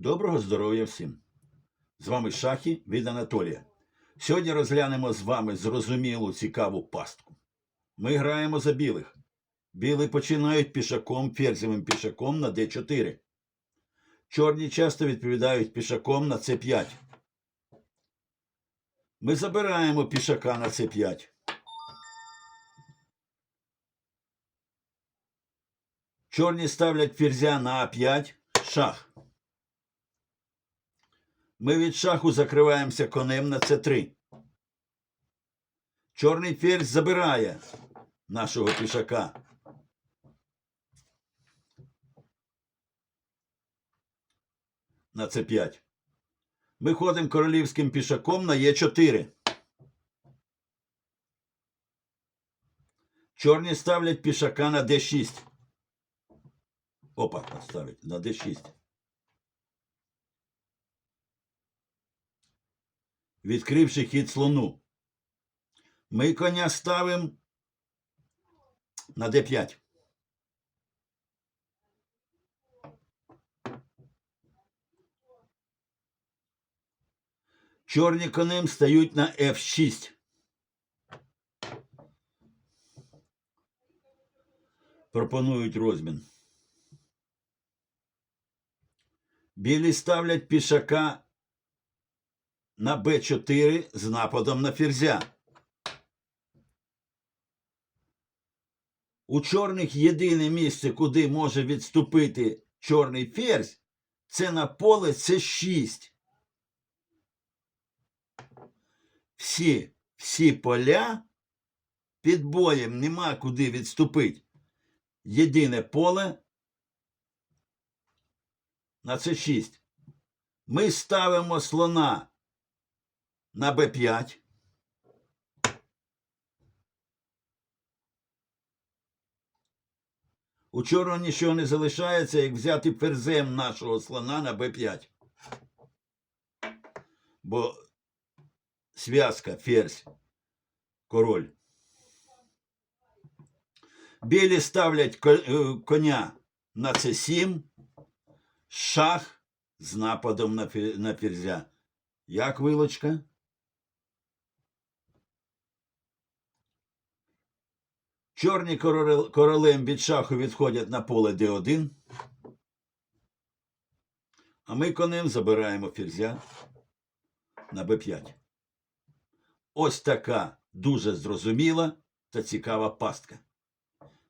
Доброго здоров'я всім! З вами Шахі від Анатолія. Сьогодні розглянемо з вами зрозумілу цікаву пастку. Ми граємо за білих. Білі починають пішаком, ферзевим пішаком на d4. Чорні часто відповідають пішаком на c5. Ми забираємо пішака на c5. Чорні ставлять ферзя на а5, шах. Ми від шаху закриваємося конем на С3. Чорний ферзь забирає нашого пішака. На С5. Ми ходимо королівським пішаком на Е4. Чорні ставлять пішака на Д6. Опа, ставить на Д6. Відкривши хід слону. Ми коня ставимо на d5. Чорні конем стають на f6. Пропонують розмін. Білі ставлять пішака на Б4 з нападом на ферзя. У чорних єдине місце, куди може відступити чорний ферзь, це на поле С6. Всі, всі поля під боєм нема куди відступити. Єдине поле на С6. Ми ставимо слона на Б5. У чорного нічого не залишається, як взяти ферзем нашого слона на Б5. Бо зв'язка ферзь, король. Білі ставлять е, коня на С7, шах з нападом на ферзя. Як вилочка? Чорні королем від шаху відходять на поле Д1. А ми конем забираємо ферзя на Б5. Ось така дуже зрозуміла та цікава пастка.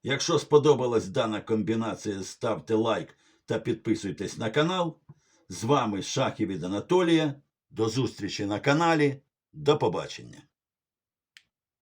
Якщо сподобалась дана комбінація, ставте лайк та підписуйтесь на канал. З вами Шахи від Анатолія. До зустрічі на каналі. До побачення.